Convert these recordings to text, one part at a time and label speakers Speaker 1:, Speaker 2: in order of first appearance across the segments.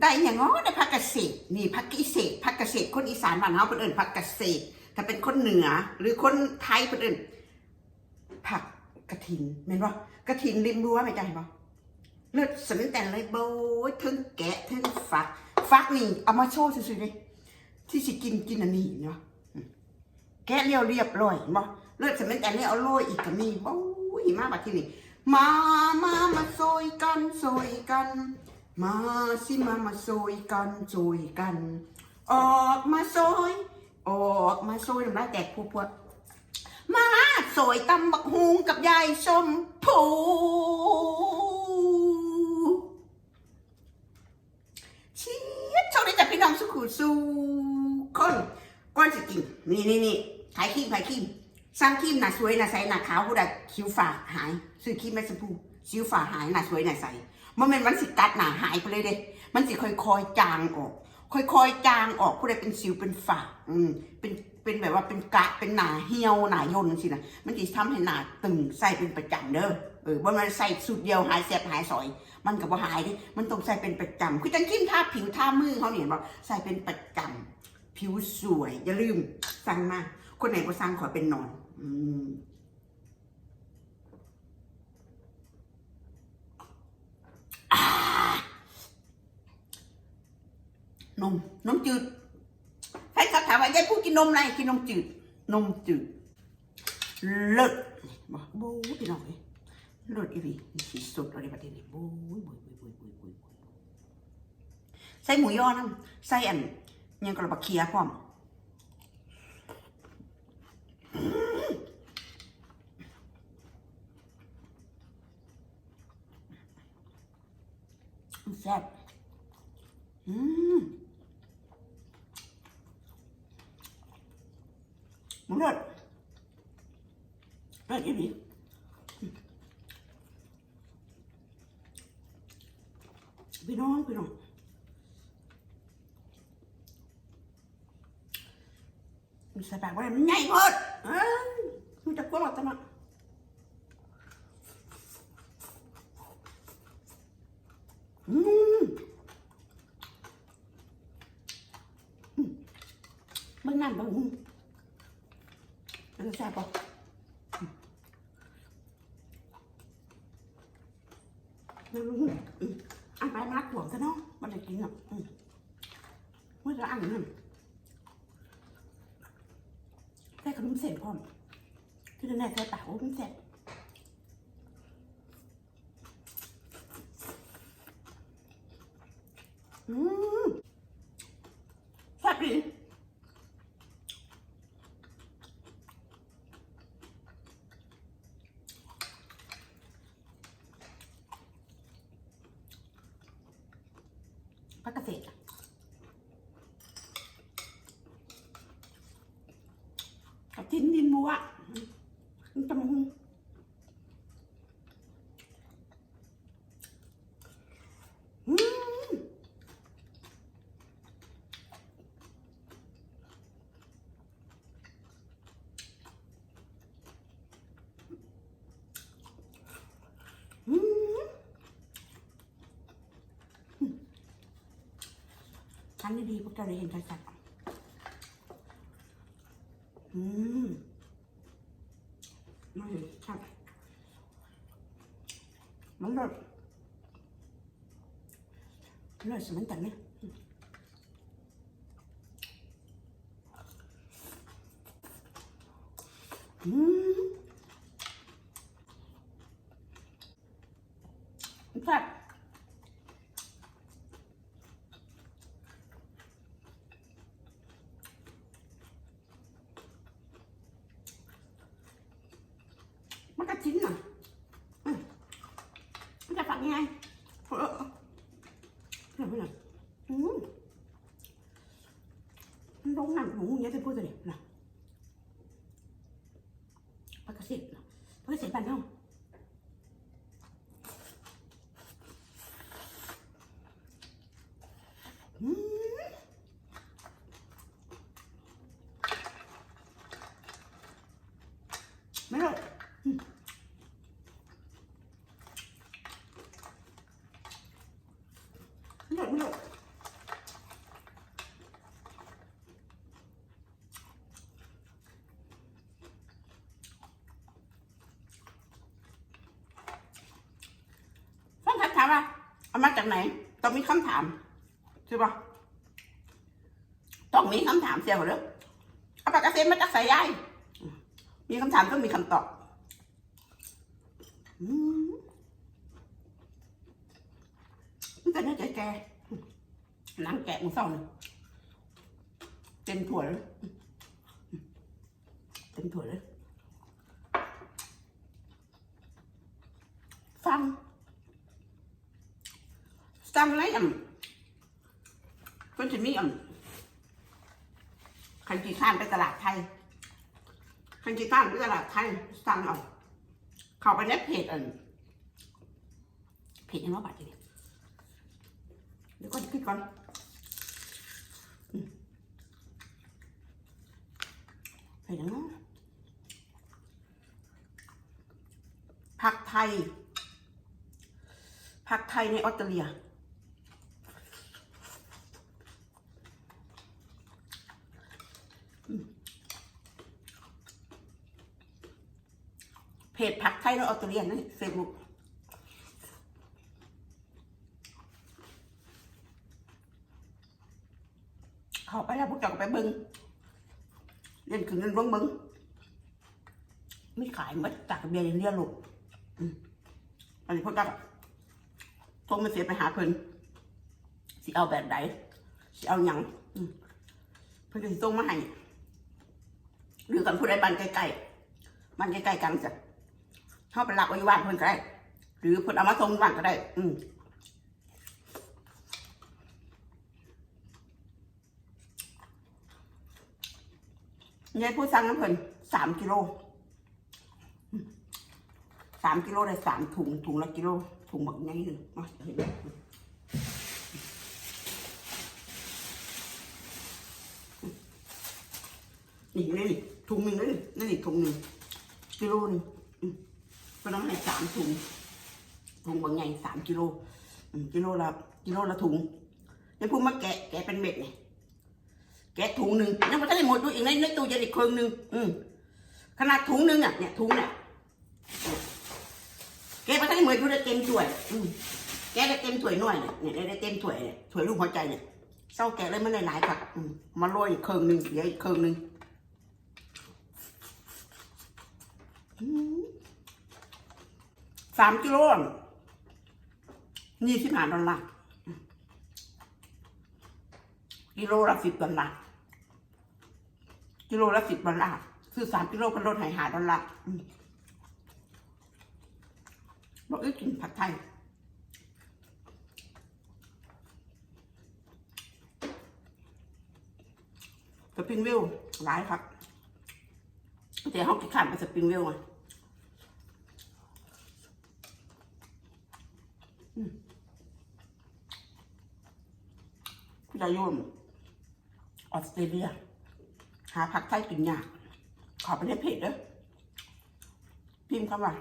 Speaker 1: ได้อย่างง้อได้พักเกษตรนี่พักเกษตรพักเกษตรคนอีสานบ้านเฮาเพิ่นเอิ้นพักเกษตรถ้าเป็นคนเหนือ หรือคนไทยเพิ่นเอิ้นผักกระถินแม่นบ่กระถินริมรั้วไม่ได้บ่เลิศสนแต่เลยโบยถึงแกะถึงฟัก ฟักนี่เอามาโชว์ซื่อๆดิที่สิกินกินอันนี้เนาะแกะเรียวเรียบร้อยบ่เลิศสนแต่เลยเอาโรยอีกก็มีโอ้ยมาบัดที่นี่มามามาซอยกันซอยกัน มาสิมามาซอยกันซอยกัน ออกมาซอย ออกมาซอยน้ำลายแตกพวกๆมาซอยตำบักฮุงกับยายชมพูเชียดโชคดีจากพี่น้องสุขุสูคนก้อนสกินนี่นี่นี่ขายครีมขายครีมสร้างครีมหนาสวยหนาใสหนาขาวผู้ใดคิ้วฝ่าหาย ซื้อครีมแม่สมพู คิ้วฝ่าหายหนาสวยหนาใสมันเป็นมันสิกัดหนาหายไปเลยเด้ มันสิค่อยๆจางออก ค่อยๆจางออกผู้ใดเป็นสิวเป็นฝาอืมเป็นเป็นแบบว่าเป็นกะเป็นหนาเหี่ยวหนายนสินะมันจะทำให้หนาตึงใส่เป็นประจำเด้อเออว่ามันใส่สูตรเดียวหายเสียบหายสอย มันก็บ่หายดิมันต้องใส่เป็นประจำคือจังคิมท่าผิวท่ามือเขาเนี่ยบอกใส่เป็นประจำผิวสวยอย่าลืมสั่งมาคนไหนก็สั่งขอเป็นนอน อืม นมจืดใครเขาถามว่ายายพูดกินนมอะไรกินนมจืด นมจืด เลิศบอกโบ้พี่น้องเลยเลิศอีหลีสีสดอะไรประเทศนี้โบ้ยโบ้ยโบ้ยโบ้ยบ้ยบ้ยใส่หมูยอน้ำใส่อันยังกระบะเคียพร้อมแซ่บอืมมัน เลิศเลิศอีหลีพี่น้องพี่น้องมันใส่ปากว่ามันใหญ่หมดเอ้ยมันจะกลัวหรอกจังนะอืมมเบิ่งนั่นเบิ่ง จะแซ่บปะอืมอืมอันไปนักหวงซะเนาะมันจะกินอะอืมมันจะอันนั่นใส่ขนมเส้นพร้อมที่นั่นแหละใส่เต๋าขนมเส้นอืมแซ่บดีพักเกษตรกับจิ้นดินบัวมันจะมึงอืมอืม ทำดีๆพวกเจ้าได้เห็นชัดๆอืมไม่เห็นชัดมันแบบเลือดสมันแต่เนี่ยอืมแซ่บมันก็ชิ้นน่ะอืมมันจะฝักยังไงเออเออเดี๋ยวไปหน่อยอืมมันลงหนังหมูอย่างเงี้ยจะพูดตัวเนี่ยนะปลากระเสดนะ ปลากระเสดบ้านเฮาอืมไม่หรอกอืมไม่หรอกไม่หรอก เอามาจากไหน ต้องมีคำถามใช่ปะต้องมีคำถามเสียหมดเลยเอาปากกาเซ็นมาจากสายใยมีคำถามต้องมีคำตอบอืมมันก็น่าจะแกหนังแกะมึงเศร้าเลยเต็มถั่วเลยเต็มถั่วเลยฟัง สั่งอะไรอะเพิ่นจะมีอะคันจีข้านไปตลาดไทยคันจีข้านไปตลาดไทยสั่งเอาเข้าไปในเพจอะเพจยังว่าบัตรเนี่ยเดี๋ยวก่อนคิดก่อนอืมเพจยังไงผักไทยผักไทยในออสเตรเลีย เพจผักไทยในออสเตรเลียนะเฟซบุ๊กเข้าไปแล้วพวกเจ้าไปเบิ้งเล่นคือเงินเบิ้งเบิ้งไม่ขายมัดจากเบียร์เรียลูกอันนี้พวกเจ้าก็โทรมาเสียไปหาเพิ่นสิเอาแบบไหนสิเอาหยังเพิ่นก็สิส่งมาให้หรือกันผู้ใดบ้านใกล้ๆบ้านใกล้ๆกันจ้ะ เข้าไปรับไว้บ้านเพิ่นก็ได้ หรือเพิ่นเอามาส่งบ้านก็ได้ อืมยายผู้สั่งน้ำเพิ่นสามกิโลสามกิโลได้สามถุงถุงละกิโลถุงบักไงหนึ่งมาเห็นไหมนี่นี่ถุงหนึ่งนี่นี่นี่ถุงหนึ่งกิโลหนึง อืมก็ต้องให้สามถุงถุงบางไงสามกิโลกิโลละกิโลละถุงยังพูดมาแกะแกะเป็นเม็ดไงแกะถุงหนึ่งยังไม่ทันได้หมดดูอีกในในตู้เย็นอีกครึ่งหนึ่งอืมขนาดถุงหนึ่งอะเนี่ยถุงเนี่ยแกไปทั้งมือดูได้เต็มถ้วย อืมแกได้เต็มถ้วยหน่อยเนี่ยได้เต็มถ้วยเนี่ยถ้วยลูกหัวใจเนี่ยเศร้าแกเลยมันหลายๆครับอืมาโรยอีกครึ่งหนึ่งเดี๋ยวอีกครึ่งหนึ่ง สามกิโลนี่สิบห้าดอลลาร์กิโลละสิบดอลลาร์กิโลละสิบดอลลาร์คือสามกิโลก็ลดให้หาดอลลาร์บอกอีกกินผัดไทยสปริงวิวหลายครับแต่ห้องที่ขาดไปสปริงวิวอะ อืมพี่ดายมออสเตรเลีย หาผักไทยกินยาก ขอไปในเพจเด้อพิมพ์คำว่า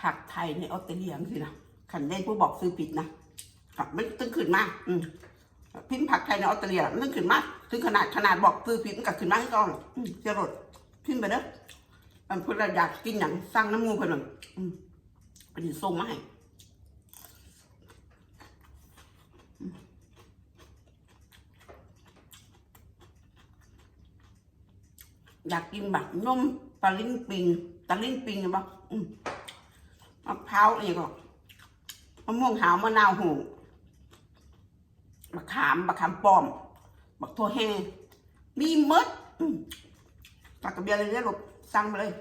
Speaker 1: ผักไทยในออสเตรเลียสินะขันได้ผู้บอกซื้อผิดนะครับไม่ตึงขึ้นมากอืมพิมพ์ผักไทยในออสเตรเลียมันตึงขึ้นมากถึงขนาดขนาดบอกซื้อผิดมันก็ขึ้นมากให้ก่อนอืมจะรดพิมพ์ไปเด้ออันเพื่ออยากกินอย่างสร้างน้ำมูกเพื่อนนอืม ไปดิส่งมาให้อยากกินแบบนมตะลิ้งปิงตะลิ้งปิงปะอืมมะพร้าวอีกอะมะม่วงหาวมะนาวหูบักขามบักขามปอม บักทั่วแห้งมีมดอืมตักกระเบียร์เลยเนี่ยลูกสั่งมาเลย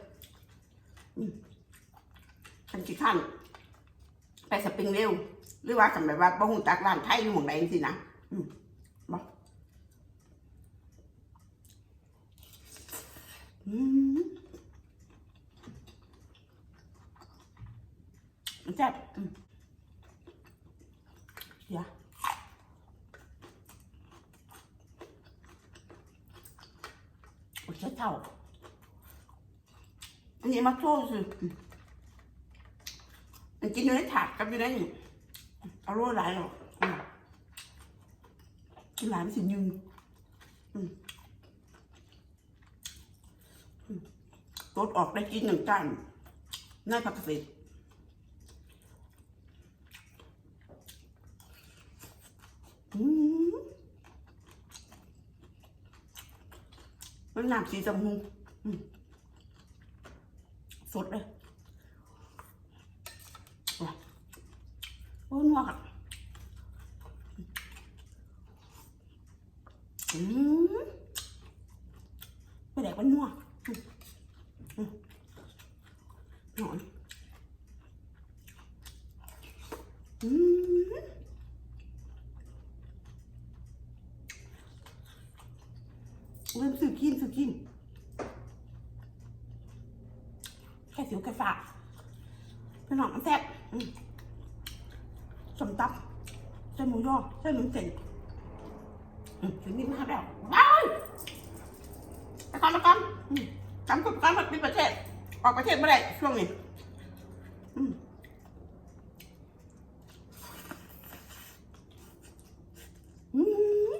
Speaker 1: คันคิดท่านไปสปริงเร็ว หรือว่ากันแบบว่าบ่หูจักร้านไทยอยู่หม่องใดสินะอืมบ่อืมมันแซ่บอืมเดี๋ยวโอ้ยเท่าอันนี้มาโชว์สิ กินเยู่ในถาดกับอยู่ในเอาโรยหลายหรอกกินหลายไม่นสิยืนรดออกได้กินหนึ่งกันน่าพักเสร็จมันหนักสีจมูกสดเลย โอ้นัวค่ะ อืมไปแดกมันนัวหนอนอืมเริ่มสื่อกินสื่อกินแค่สิวแค่ฝากเป็นหนองมันแซ่บอืมสมตับใส่หมูยอ ใส่หมูเส้นอืมถึงนี่มาแล้วบายไปก่อนไปก่อนอืมจำกุบการมดปิดประเทศ ออกประเทศไม่ได้ช่วงนี้อืมอืม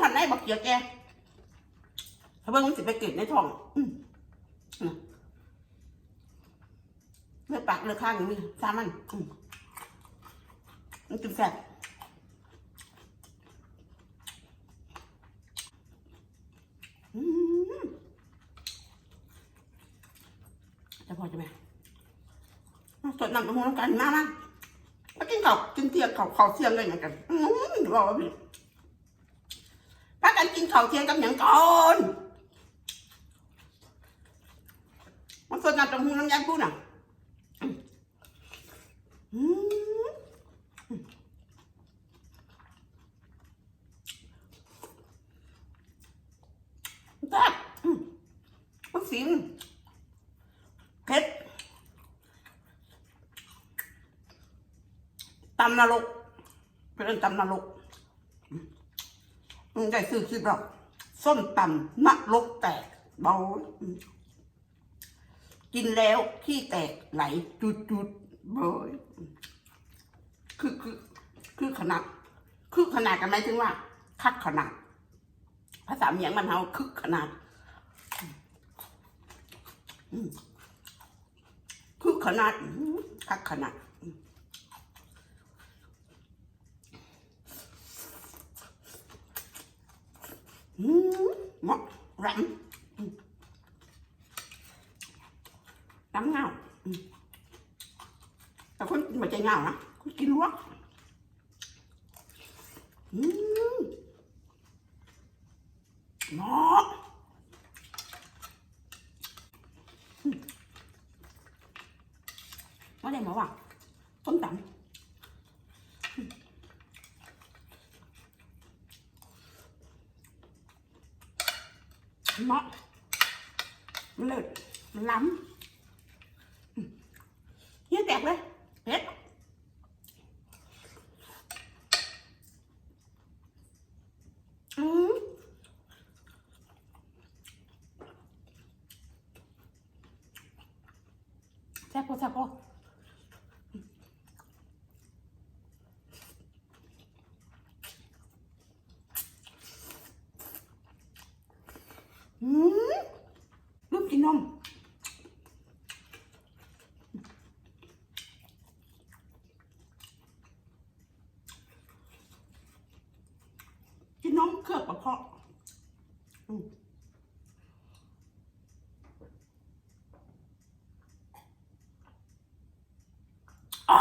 Speaker 1: กินหันได้บอกเกียวแกถ้าเบิ่งมันสิไปเกิดในท้องอืมอืมเลือดปากเลือดข้างอย่างนี้สามันมันกินแซ่บจะพอจะไหมสดน้ำตะมูน้ำกันมามามากินเขากินเที่ยงข้าวข้าเที่ยงเลยเหมือนกันอืมรอพี่ กินข้าวเที่ยงกับหยังก่อนมันสดน้ำตรงหูน้ำยาพูดน่ะแซ่บมันสีเผ็ดตำนรกเป็นตำนรก ได้ซื้อคลิปหรอกส้มตำนรกแตกเบากินแล้วขี้แตกไหลจุดจุดๆเบยอืมคือคือคือขนาด คือขนาดกันไหมถึงว่า คักขนาด ภาษาเมียงมันเฮาคือขนาดคือขนาดคักขนาด อืมเหมาะรำอืมรำเงาอืมแต่คนกินไม่ใจเงานะคนกินลวกอืมเหมาะอืมว่าได้หมอว่ะต้มตำ เหมาะมันเลิศมัน ล้ำเยี่ยแตกเลยเผ็ดอืมแซ่บพอแซ่บพออืมลูกกินนม กินนมเคลือบกระเพาะอืมอ่า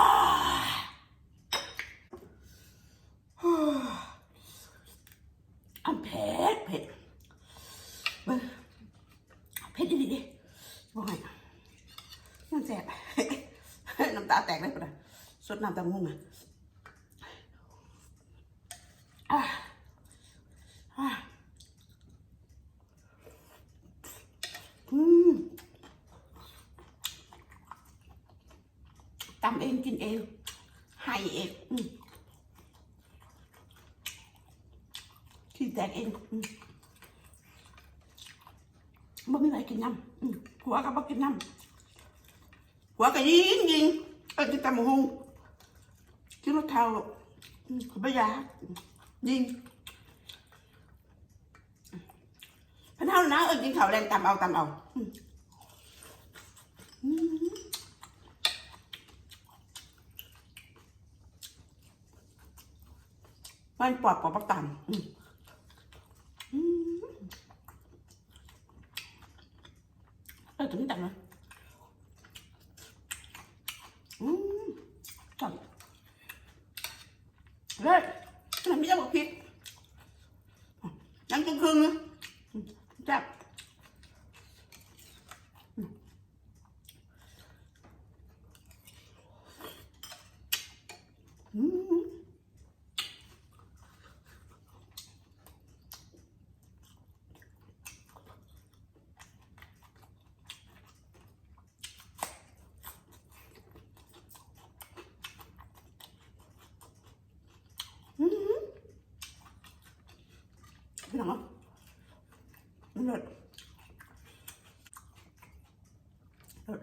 Speaker 1: อันเผ็ดเผ็ดเบิ่งเผ็ดดีดิบ่ให้น้ำแสบ น้ำตาแตกเลยปะนะ สดน้ำตามุ่งอะอ่าอ่าอืมตำเองกินเองให้เองอืมขี้แตกเองอืมบ่มีอะไรกินน้ำอืมหัวก็บ่กินน้ำหัวก็ยิงยิงเออกินตำบักหง กินรสเทาขบยายิงพันเท่านะเออกินเขาแรงตามเอาตามเอามันปอดปอดปักตัน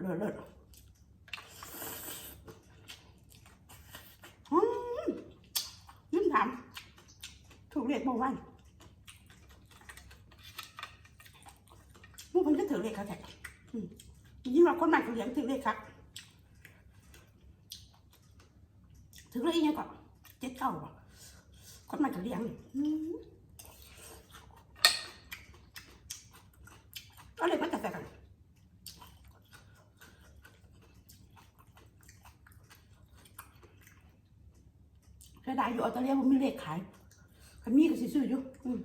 Speaker 1: เลิศเลิศเลิศอืมยิ้มถามถูกเรียกบอกว่ามึงคนก็ถือเรียกเขาแท้อืมยิ่งเรายอเรียกครับถือเรียกยังก่อนเจ็ดเก้าบ่คนมันเขาเลี้ยงอืมก็เลยมันแต่กันกระดาษอยู่ออสเตรเลียผมมีเลขขายขมีก็สิซื้ออยู่อืม